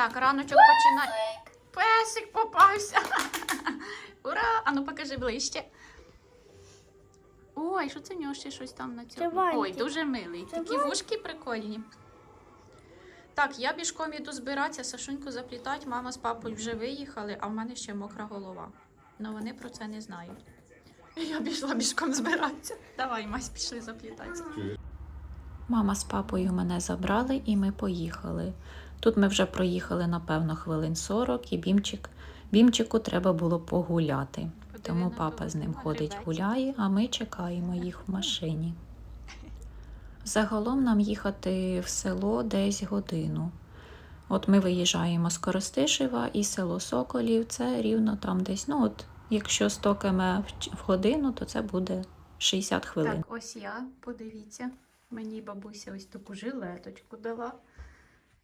Так, раночок починає. Песик попався. Ура! Ану покажи ближче. Ой, що це в нього ще щось там на цьому? Це. Ой, дуже милий. Це Такі вушки прикольні. Так, я бішком іду збиратися, Сашуньку заплітати. Мама з папою вже виїхали, а в мене ще мокра голова. Ну вони про це не знають. Я пішла бішком збиратися. Давай, Мась, пішли заплітатися. Мама з папою мене забрали і ми поїхали. Тут ми вже проїхали, напевно, хвилин 40, і бімчик, бімчику треба було погуляти. Тому папа з ним ходить гуляє, а ми чекаємо їх в машині. Загалом нам їхати в село десь годину. От ми виїжджаємо з Коростишева і село Соколів це рівно там десь. Ну, от, якщо 100 км в в годину, то це буде 60 хвилин. Так, ось я, подивіться, мені бабуся ось таку жилеточку дала.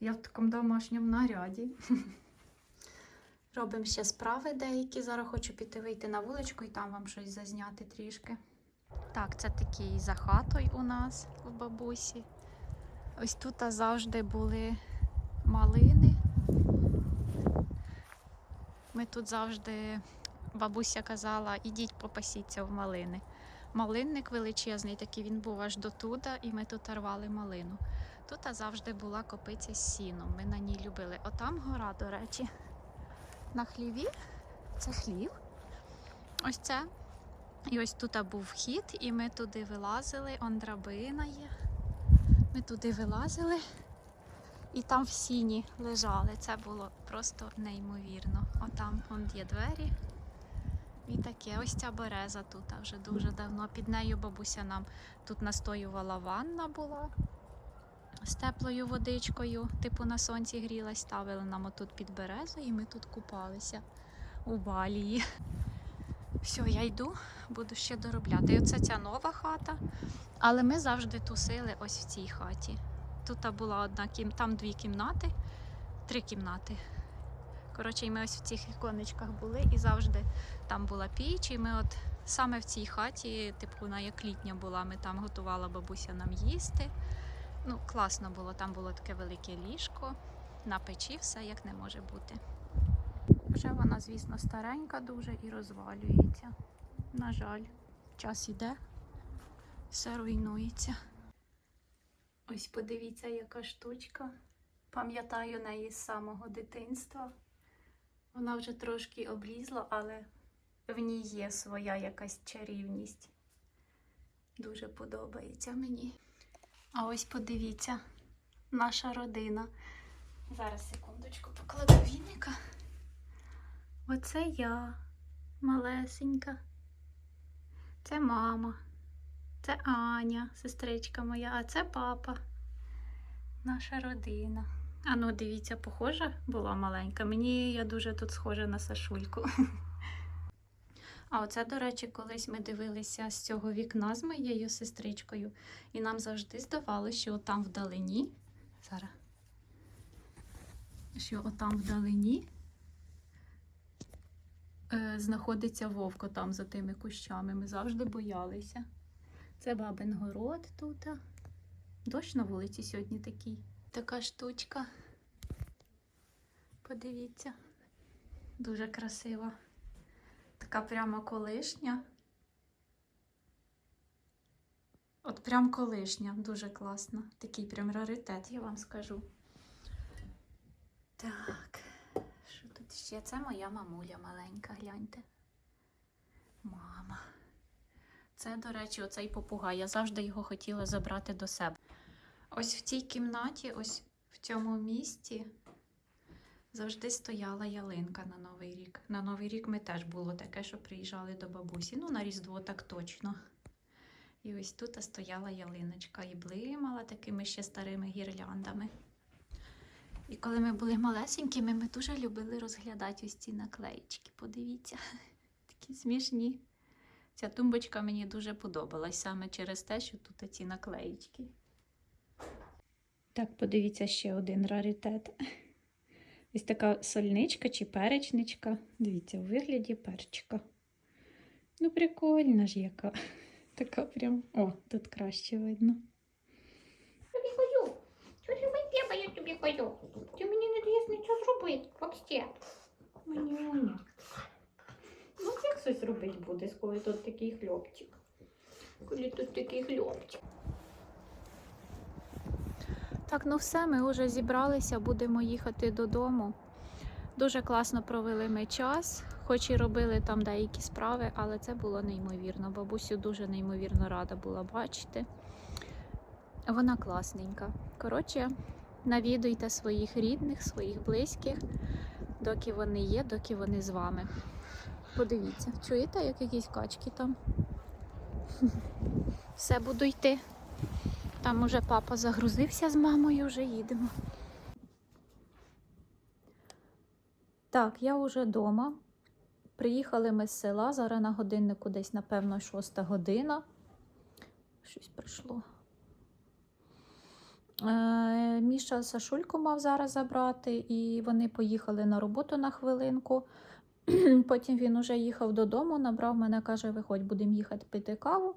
Я в такому домашньому наряді. Робимо ще справи деякі. Зараз хочу піти вийти на вуличку і там вам щось зазняти трішки. Так, це такий за хатою у нас в бабусі. Ось тут завжди були малини. Ми тут завжди, бабуся казала, ідіть попасіться в малини. Малинник величезний, такий він був аж до туда, і ми тут рвали малину. Тут завжди була копиця з сіном. Ми на ній любили. Отам гора, до речі, на хліві. Це хлів. Ось це. І ось тут був вхід, і ми туди вилазили. Он драбина є. Ми туди вилазили. І там в сіні лежали. Це було просто неймовірно. Отам он є двері. І таке, ось ця береза тут вже дуже давно. Під нею бабуся нам тут настоювала ванна була з теплою водичкою, типу на сонці грілась, ставили нам отут під березу, і ми тут купалися у балії. Все, я йду, буду ще доробляти. І оце ця нова хата. Але ми завжди тусили ось в цій хаті. Тут була одна кім... там дві кімнати, три кімнати. Коротше, і ми ось в цих віконечках були і завжди там була піч, і ми от саме в цій хаті, типу, вона як літня була, ми там готувала бабуся нам їсти. Ну, класно було, там було таке велике ліжко, на печі все як не може бути. Вже вона, звісно, старенька дуже і розвалюється. На жаль, час іде, все руйнується. Ось подивіться, яка штучка. Пам'ятаю неї з самого дитинства. Вона вже трошки облізла, але в ній є своя якась чарівність. Дуже подобається мені. А ось подивіться, наша родина. Зараз секундочку покладу віника. Оце я, малесенька. Це мама. Це Аня, сестричка моя, а це папа. Наша родина. А ну, дивіться, похожа була маленька. Мені я дуже тут схожа на Сашульку. А оце, до речі, колись ми дивилися з цього вікна з моєю сестричкою, і нам завжди здавалося, що отам вдалині. Зараз. Що отам вдалині е, знаходиться вовко там за тими кущами. Ми завжди боялися. Це бабин город тут. Дощ на вулиці сьогодні такий. Така штучка. Подивіться. Дуже красива. Така прямо колишня. От прям колишня, дуже класна. Такий прям раритет, я вам скажу. Так, що тут ще? Це моя мамуля маленька, гляньте. Мама. Це, до речі, оцей попугай. Я завжди його хотіла забрати до себе. Ось в цій кімнаті, ось в цьому місці завжди стояла ялинка на Новий рік. На Новий рік ми теж було таке, що приїжджали до бабусі. Ну, на Різдво так точно. І ось тут стояла ялиночка і блимала такими ще старими гірляндами. І коли ми були малесенькими, ми дуже любили розглядати ось ці наклеїчки. Подивіться, такі смішні. Ця тумбочка мені дуже подобалась саме через те, що тут ці наклеїчки. Так, подивіться ще один раритет. Ось така сольничка чи перечничка. Дивіться, у вигляді перчика. Ну, прикольна ж яка. Така прям. О, тут краще видно. тобі хочу. Що ж тебе, я тобі хочу. Ти мені не даєш нічого зробити. робити, вообще? Манюня. Ну, як щось робити буде, коли тут такий хлопчик? Коли тут такий хлопчик. Так, ну все, ми вже зібралися, будемо їхати додому. Дуже класно провели ми час, хоч і робили там деякі справи, але це було неймовірно. Бабусю дуже неймовірно рада була бачити. Вона класненька. Коротше, навідуйте своїх рідних, своїх близьких, доки вони є, доки вони з вами. Подивіться, чуєте, як якісь качки там? Все, буду йти. Там уже папа загрузився з мамою, вже їдемо. Так, я вже вдома. Приїхали ми з села. Зараз на годиннику десь, напевно, шоста година. Щось прийшло. Е, Міша Сашульку мав зараз забрати, і вони поїхали на роботу на хвилинку. Потім він уже їхав додому, набрав мене, каже, виходь, будемо їхати пити каву.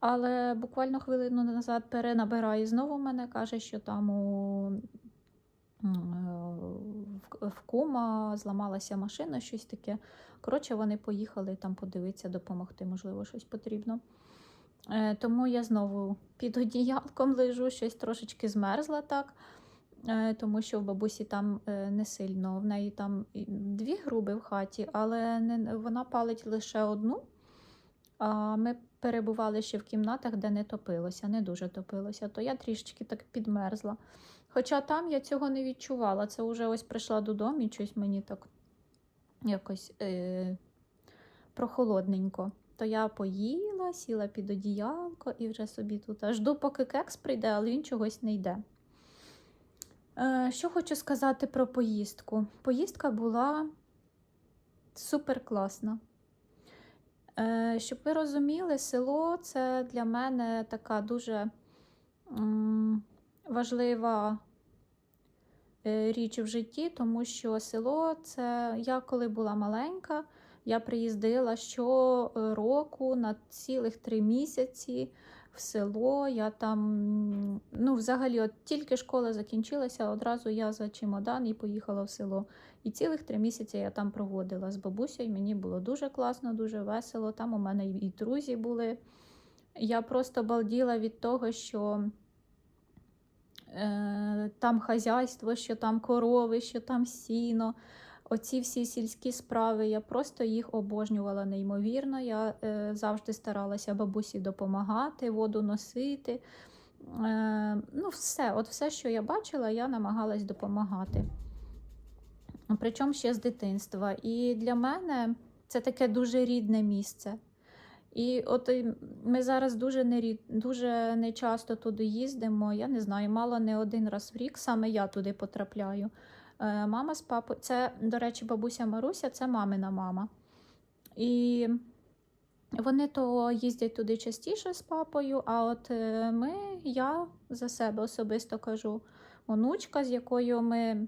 Але буквально хвилину назад перенабирає знову мене, каже, що там у е, в- кума зламалася машина, щось таке. Коротше, вони поїхали там подивитися, допомогти, можливо, щось потрібно. Е, Тому я знову під одіялком лежу, щось трошечки змерзла так, е, тому що в бабусі там не сильно. В неї там дві груби в хаті, але не, вона палить лише одну. Ми перебували ще в кімнатах, де не топилося, не дуже топилося, то я трішечки так підмерзла. Хоча там я цього не відчувала. Це вже ось прийшла додому і щось мені так якось е- прохолодненько. То я поїла, сіла під одіялко і вже собі тут аж поки кекс прийде, але він чогось не йде. Е, що хочу сказати про поїздку. Поїздка була супер класна. Е, Щоб ви розуміли, село це для мене така дуже важлива е, річ в житті, тому що село це я коли була маленька, я приїздила щороку на цілих три місяці в село. Я там, ну, взагалі, от тільки школа закінчилася, одразу я за чемодан і поїхала в село. І цілих три місяці я там проводила з бабусею. Мені було дуже класно, дуже весело. Там у мене і друзі були. Я просто балділа від того, що е, там хазяйство, що там корови, що там сіно. Оці всі сільські справи, я просто їх обожнювала неймовірно. Я е, завжди старалася бабусі допомагати, воду носити. Е, ну, все, от все, що я бачила, я намагалась допомагати. Причому ще з дитинства. І для мене це таке дуже рідне місце. І от ми зараз дуже не, дуже не часто туди їздимо. Я не знаю, мало не один раз в рік саме я туди потрапляю. Е, Мама з папою, це, до речі, бабуся Маруся, це мамина мама. І вони то їздять туди частіше з папою, а от е, ми, я за себе особисто кажу, онучка, з якою ми.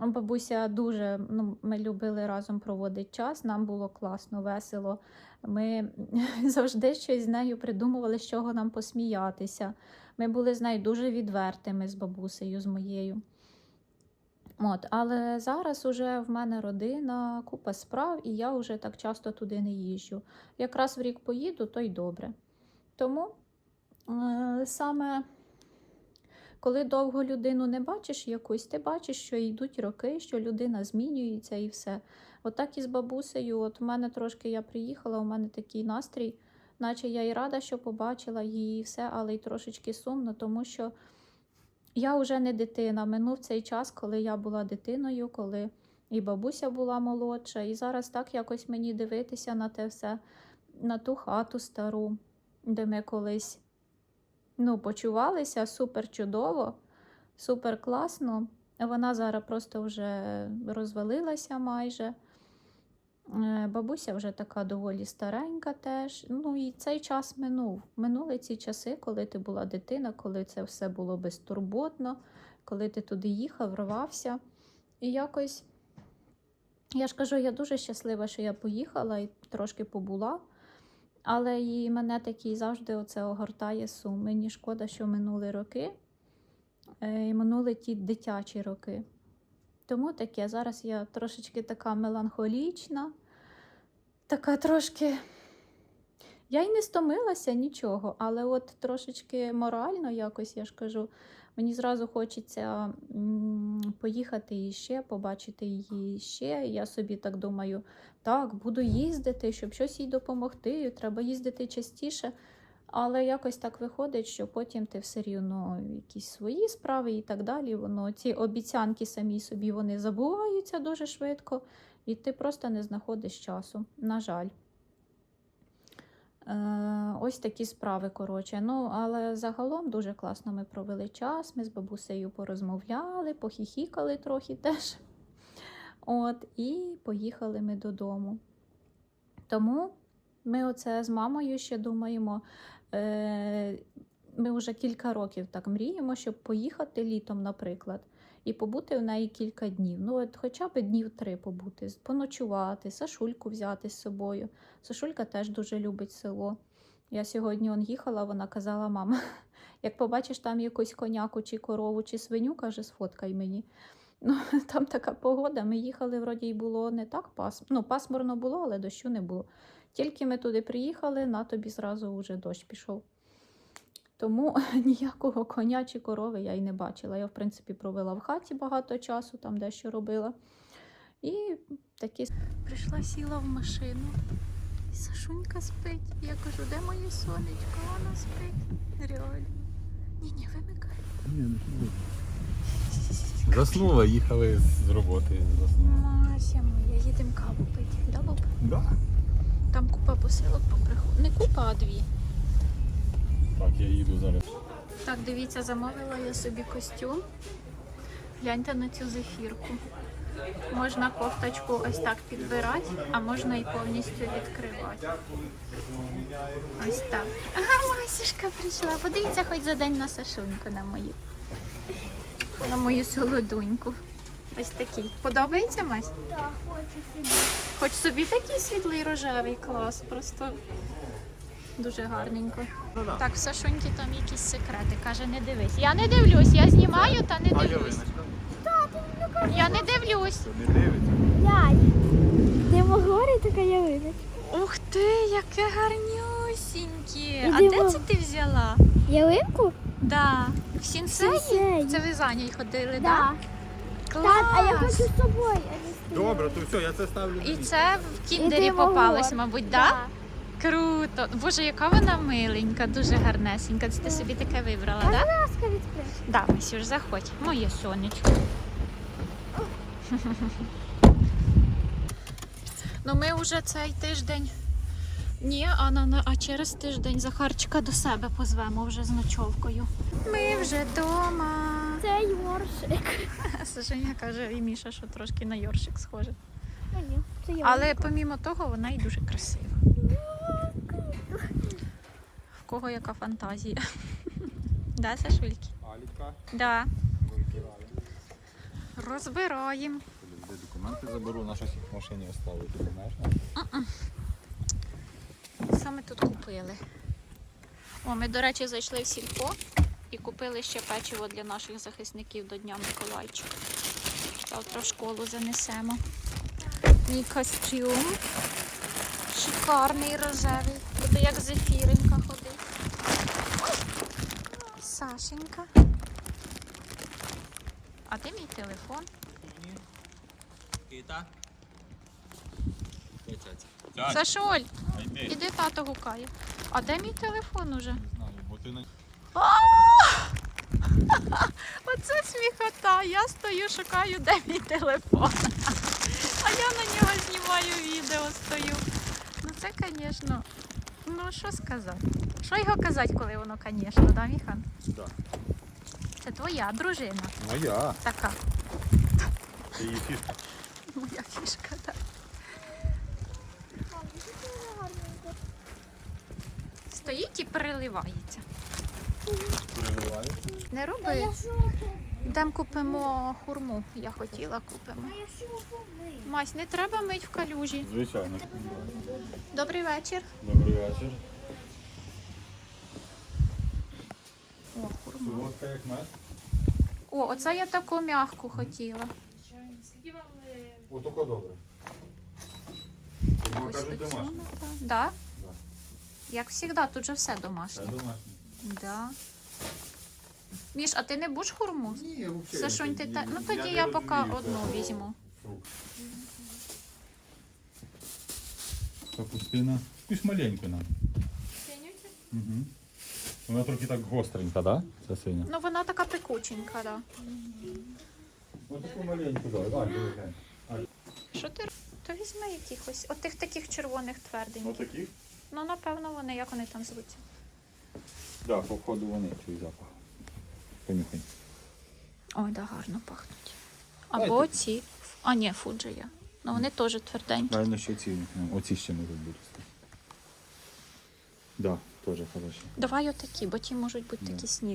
Бабуся дуже ну, ми любили разом проводити час, нам було класно, весело. Ми завжди щось з нею придумували, з чого нам посміятися. Ми були з нею дуже відвертими з бабусею, з моєю. От, але зараз уже в мене родина, купа справ, і я вже так часто туди не їжджу. Якраз в рік поїду, то й добре. Тому е, саме коли довго людину не бачиш якусь, ти бачиш, що йдуть роки, що людина змінюється і все. Отак і з бабусею. От у мене трошки я приїхала, у мене такий настрій, наче я і рада, що побачила її і все, але й трошечки сумно, тому що я вже не дитина. Минув цей час, коли я була дитиною, коли і бабуся була молодша. І зараз так якось мені дивитися на те все, на ту хату стару, де ми колись ну, почувалися супер чудово, супер класно. Вона зараз просто вже розвалилася майже. Е, Бабуся вже така доволі старенька теж. Ну і цей час минув. Минули ці часи, коли ти була дитина, коли це все було безтурботно, коли ти туди їхав, рвався. І якось, я ж кажу, я дуже щаслива, що я поїхала і трошки побула. Але і мене такий завжди оце огортає сум. Мені шкода, що минули роки, е, і минули ті дитячі роки. Тому таке. Зараз я трошечки така меланхолічна, така трошки. Я й не стомилася нічого, але от трошечки морально якось, я ж кажу, мені зразу хочеться поїхати іще, побачити її ще. Я собі так думаю, так, буду їздити, щоб щось їй допомогти, треба їздити частіше. Але якось так виходить, що потім ти все рівно якісь свої справи і так далі. Воно ці обіцянки самі собі вони забуваються дуже швидко, і ти просто не знаходиш часу. На жаль. Е, ось такі справи, коротше. Ну, але загалом дуже класно ми провели час. Ми з бабусею порозмовляли, похіхікали трохи теж. От, і поїхали ми додому. Тому ми оце з мамою ще думаємо. Е, ми вже кілька років так мріємо, щоб поїхати літом, наприклад, і побути в неї кілька днів. Ну, от хоча б днів три побути, поночувати, Сашульку взяти з собою. Сашулька теж дуже любить село. Я сьогодні он їхала, вона казала, мама, як побачиш там якусь коняку, чи корову, чи свиню, каже, сфоткай мені. Ну, там така погода. Ми їхали, вроді й було не так пасмурно. Ну, пасмурно було, але дощу не було. Тільки ми туди приїхали, на тобі зразу вже дощ пішов. Тому ніякого коня чи корови я й не бачила. Я, в принципі, провела в хаті багато часу, там дещо робила. І такі прийшла, сіла в машину. І Сашунька спить. Я кажу, де моє сонечко? Вона спить. Реально. Ні, ні, вимикай. Ні, не сидить. Заснула, їхали з роботи. Заснула. Мася моя, їдемо каву пити. Да, Боб? Да. Там купа посилок поприходить. Не купа, а дві. Так, я їду зараз. Так, дивіться, замовила я собі костюм. Гляньте на цю зефірку. Можна кофточку ось так підбирати, а можна і повністю відкривати. Ось так. Ага, Масюшка прийшла. Подивіться хоч за день на Сашуньку на мою. На мою солодуньку. Ось такий. Подобається Мась? Так, хочу собі. Хоч собі такий світлий рожевий клас, просто дуже гарненько. Так, в Сашуньки там якісь секрети. Каже, не дивись. Я не дивлюсь, я знімаю та не дивлюсь. Я не дивлюсь. Не дивиться. Де гори така ялиночка. Ух ти, яке гарнюсіньке. А де це ти взяла? Ялинку? Да. В сінсеї? Сінсеї. Це ви за нею ходили, так? Да. Клас. Так, а я хочу з собою. Добре, то все, я це ставлю. І це в кіндері попалось, мабуть, так? Да? Круто. Боже, яка вона миленька, дуже гарнесенька. Це ти собі таке вибрала, так? Будь ласка, відкрий. Да, Масюш, заходь. Моє сонечко. ну ми вже цей тиждень. Ні, а, на, на- а через тиждень Захарчика до себе позвемо вже з ночовкою. Ми вже вдома. Це Йоршик. Сашеня каже, і Міша, що трошки на Йоршик схоже. Ну, ні, це. Але помімо того, вона і дуже красива. В кого яка фантазія? Да, Сашульки? Аліка. Да. Розбираємо. Де документи заберу, на щось в машині оставити, ти знаєш? Ми тут купили? О, ми, до речі, зайшли в сільпо і купили ще печиво для наших захисників до Дня Миколайчика. Завтра в школу занесемо. Мій костюм. Шикарний рожевий. Буду як зефіренька ходити. Сашенька. А де мій телефон? Кита. Сашоль, іди тато гукає. А де мій телефон уже? Не знаю, бо ти на... Оце сміхота. Я стою, шукаю, де мій телефон. А я на нього знімаю відео стою. Ну це, звісно, ну що сказати? Що його казати, коли воно, звісно, да, Міхан? Да. Це твоя дружина Моя. така. Це її фішка. Моя фішка, так. Стоїть і переливається. Не роби. Йдемо купимо хурму. Я хотіла купимо. Мась, не треба мить в калюжі. Звичайно. Добрий вечір. Добрий вечір. О, хурма. О, оце я таку м'яку хотіла. Отако добре. Ось оцю, напевно. Да? Як завжди, тут же все домашнє. домашнє. Да. Міш, а ти не будеш хурму? Ні, я взагалі. Це що ти та... Ну тоді не я поки розумію одну цього візьму. Капустина. Якусь маленьку нам. Угу. Вона трохи так гостренька, да? Ця синя. Ну вона така пекученька, да. Ось таку маленьку, да. Да, диви. Що ти р- то візьми якихось. От тих таких червоних тверденьких. Отакі? Ну, напевно, вони, як вони там звуться. Да, по входу вони чують запах. Понюхай. Ой, да, гарно пахнуть. Дайте. Або ці. А, ні, фуджі є. Ну вони теж тверденькі. Правильно, що ці. ну, Оці ще можуть бути. Да, теж хороші. Давай отакі, бо ті можуть бути Да. такі сніжні.